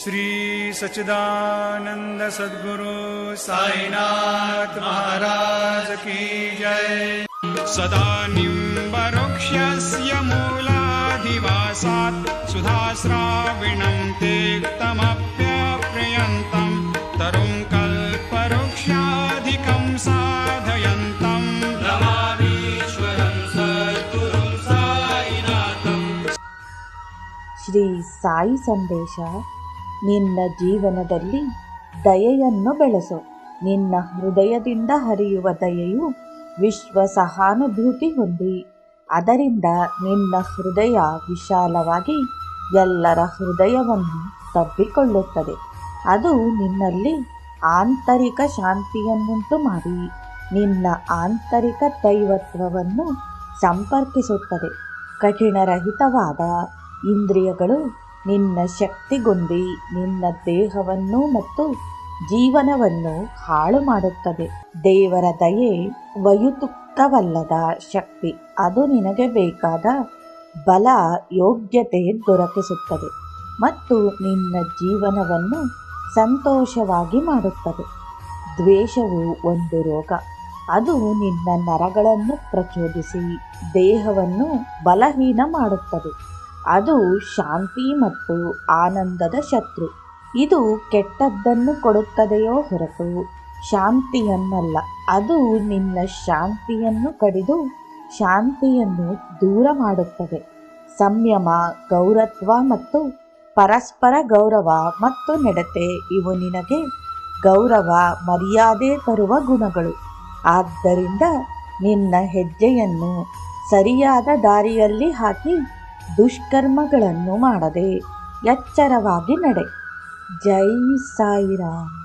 श्रीसच्चिदानन्दसद्गुरु महाराज की जय। सदा निक्षस्य मूलाधिवासात् सुधाविणम् ते तमप्यप्रयन्तम् तरुङ्कल्पक्षाधिकम् साधयन्तम् श्री साई सन्देशः ನಿನ್ನ ಜೀವನದಲ್ಲಿ ದಯೆಯನ್ನು ಬೆಳೆಸು. ನಿನ್ನ ಹೃದಯದಿಂದ ಹರಿಯುವ ದಯೆಯು ವಿಶ್ವ ಸಹಾನುಭೂತಿ ಹೊಂದಿ. ಅದರಿಂದ ನಿನ್ನ ಹೃದಯ ವಿಶಾಲವಾಗಿ ಎಲ್ಲರ ಹೃದಯವನ್ನು ತಬ್ಬಿಕೊಳ್ಳುತ್ತದೆ. ಅದು ನಿನ್ನಲ್ಲಿ ಆಂತರಿಕ ಶಾಂತಿಯನ್ನುಂಟು ಮಾಡಿ. ನಿನ್ನ ಆಂತರಿಕ ದೈವತ್ವವನ್ನು ಸಂಪರ್ಕಿಸುತ್ತದೆ. ಕಠಿಣರಹಿತವಾದ ಇಂದ್ರಿಯಗಳು ನಿನ್ನ ಶಕ್ತಿಗೊಂದಿ ನಿನ್ನ ದೇಹವನ್ನು ಮತ್ತು ಜೀವನವನ್ನು ಹಾಳು ಮಾಡುತ್ತದೆ. ದೇವರ ದಯೆ ವಯುತುಕ್ತವಲ್ಲದ ಶಕ್ತಿ. ಅದು ನಿನಗೆ ಬೇಕಾದ ಬಲ, ಯೋಗ್ಯತೆ ದೊರಕಿಸುತ್ತದೆ ಮತ್ತು ನಿನ್ನ ಜೀವನವನ್ನು ಸಂತೋಷವಾಗಿ ಮಾಡುತ್ತದೆ. ದ್ವೇಷವು ಒಂದು ರೋಗ. ಅದು ನಿನ್ನ ನರಗಳನ್ನು ಪ್ರಚೋದಿಸಿ ದೇಹವನ್ನು ಬಲಹೀನ ಮಾಡುತ್ತದೆ. ಅದು ಶಾಂತಿ ಮತ್ತು ಆನಂದದ ಶತ್ರು. ಇದು ಕೆಟ್ಟದ್ದನ್ನು ಕೊಡುತ್ತದೆಯೋ ಹೊರತು ಶಾಂತಿಯನ್ನಲ್ಲ. ಅದು ನಿನ್ನ ಶಾಂತಿಯನ್ನು ಕಡಿದು ಶಾಂತಿಯನ್ನು ದೂರ ಮಾಡುತ್ತದೆ. ಸಂಯಮ, ಗೌರತ್ವ ಮತ್ತು ಪರಸ್ಪರ ಗೌರವ ಮತ್ತು ನಡತೆ ಇವು ನಿನಗೆ ಗೌರವ, ಮರ್ಯಾದೆ ತರುವ ಗುಣಗಳು. ಆದ್ದರಿಂದ ನಿನ್ನ ಹೆಜ್ಜೆಯನ್ನು ಸರಿಯಾದ ದಾರಿಯಲ್ಲಿ ಹಾಕಿ ದುಷ್ಕರ್ಮಗಳನ್ನು ಮಾಡದೆ ಎಚ್ಚರವಾಗಿ ನಡೆ. ಜೈ ಸಾಯಿರಾಮ್.